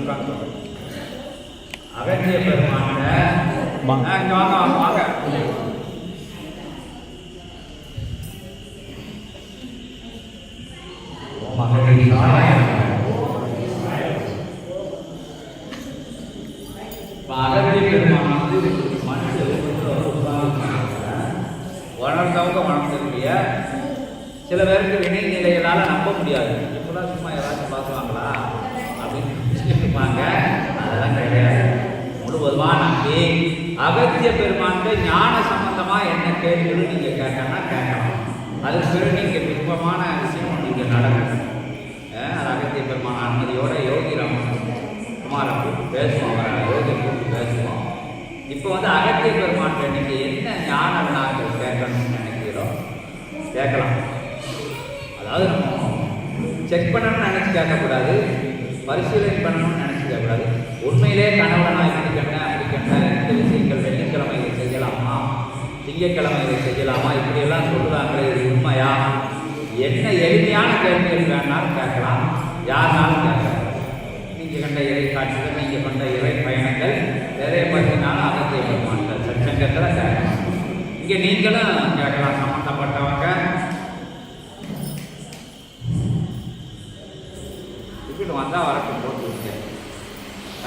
உட்காந்து அகத்திய பெருமாண்ட வாங்க. இங்க அகத்திய பெருமான் வந்து சில பேருக்கு வினை நிலைகளால நம்ப முடியாது. இப்பெல்லாம் சும்மா யாராச்சும் பார்க்குவாங்களா இருப்பாங்க அதெல்லாம் கிடையாது. முழுவதுமாக நம்பி அகத்திய பெருமான்கிட்ட ஞான சம்பந்தமா என்ன கேள்விகளும் நீங்க கேட்டோம்னா கேட்கலாம். அதுக்கு பிறகு நீங்க விருப்பமான விஷயம் நீங்க நடக்கணும். அது அகத்திய பெருமான அனுமதியோட யோகி ராமன் குமாரை கூப்பிட்டு பேசுவோம். அவரை யோகி கூப்பிட்டு பேசுவோம். இப்போ வந்து அகத்திய பெருமான்கிட்ட நீங்க என்ன ஞான நாங்கள் கேட்கணும்னு நினைக்கிறோம் கேட்கலாம். அதாவது நம்ம செக் பண்ணணும்னு நினச்சி கேட்கக்கூடாது. பரிசீலனை பண்ணணும்னு நினச்சிக்க கூடாது. உண்மையிலே கணவனாக இப்படி கண்டேன் அப்படி இந்த விஷயங்கள் வெள்ளிக்கிழமை இதை செய்யலாமா? திங்கக்கிழமை இதை செய்யலாமா? இப்படியெல்லாம் சொல்லுறாங்களே இது உண்மையா? என்ன எளிமையான கேள்விகள் வேணாலும் கேட்கலாம். யாருனாலும் கேட்கலாம். நீங்கள் கண்ட இறை காட்சிகள் நீங்கள் கண்ட இறை பயணங்கள் நிறைய பற்றினாலும் அகத்தை பெருமான்கள் சச்சங்கத்தில் கேட்கலாம். இங்கே நீங்களும் கேட்கலாம் சம்மந்தப்பட்டவங்க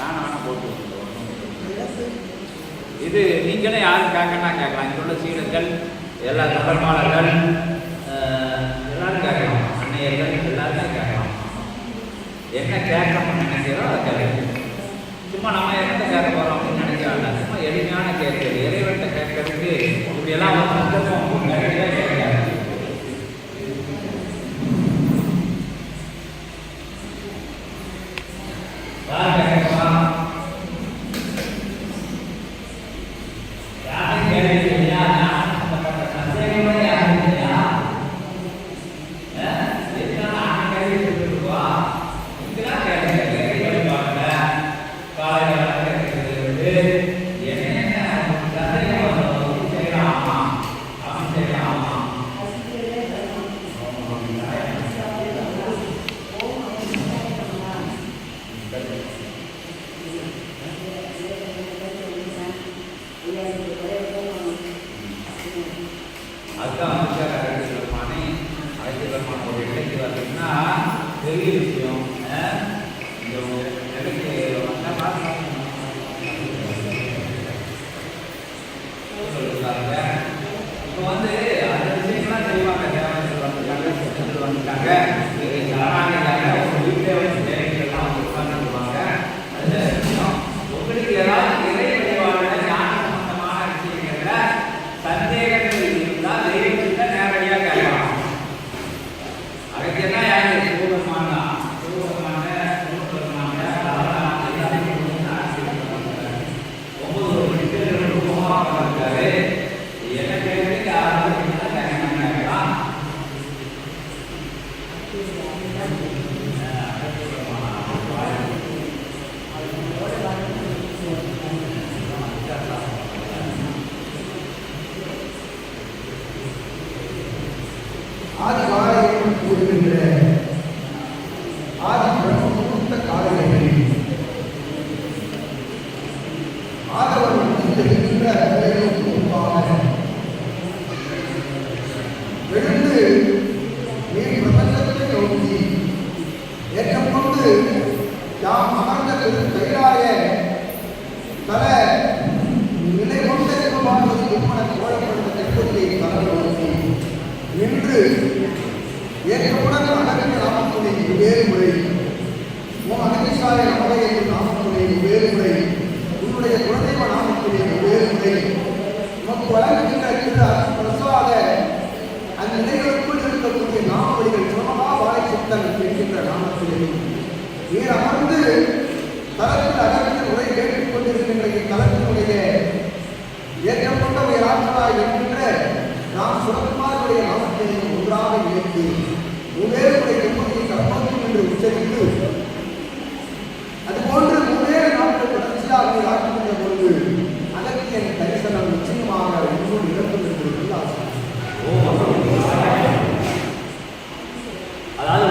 வேணாம் வேணாம் போட்டு இது நீங்களே யாரும் கேட்கணும்னா கேட்கலாம். இங்கே உள்ள சீடர்கள் எல்லா தொடர்பாளர்கள் எல்லாரும் கேட்கலாம். அன்னையர்கள் எல்லாருமே கேட்கலாம். என்ன கேட்கணும்னு நினைக்கிறோம் அதை கேட்கலாம் சும்மா நம்ம என்ன கேட்க போகிறோம் Thank you. ஆதி காலையில் கூறுகின்ற நீர் தளத்தில் அகத்தில் உரை கேட்டுக் கொண்டிருக்கின்ற இத்தலத்தினுடைய ஏற்றம் கொண்ட உயர் ஆற்றலாய் என்கின்ற நாம் நாமத்தை ஒன்றாக மூவேருடைய என்று உச்சரித்து அதுபோன்று மூவேறு நாட்கள் தொடர்ச்சியாக ஆற்றுகின்ற பொழுது தரிசனம் நிச்சயமாக இன்னும் என்று அதாவது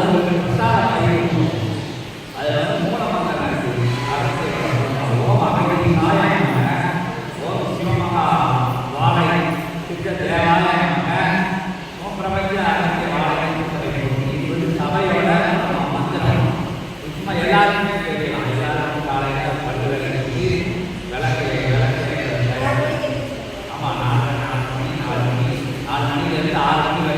நாலு மணிலேருந்து ஆறு மணி வரைக்கும்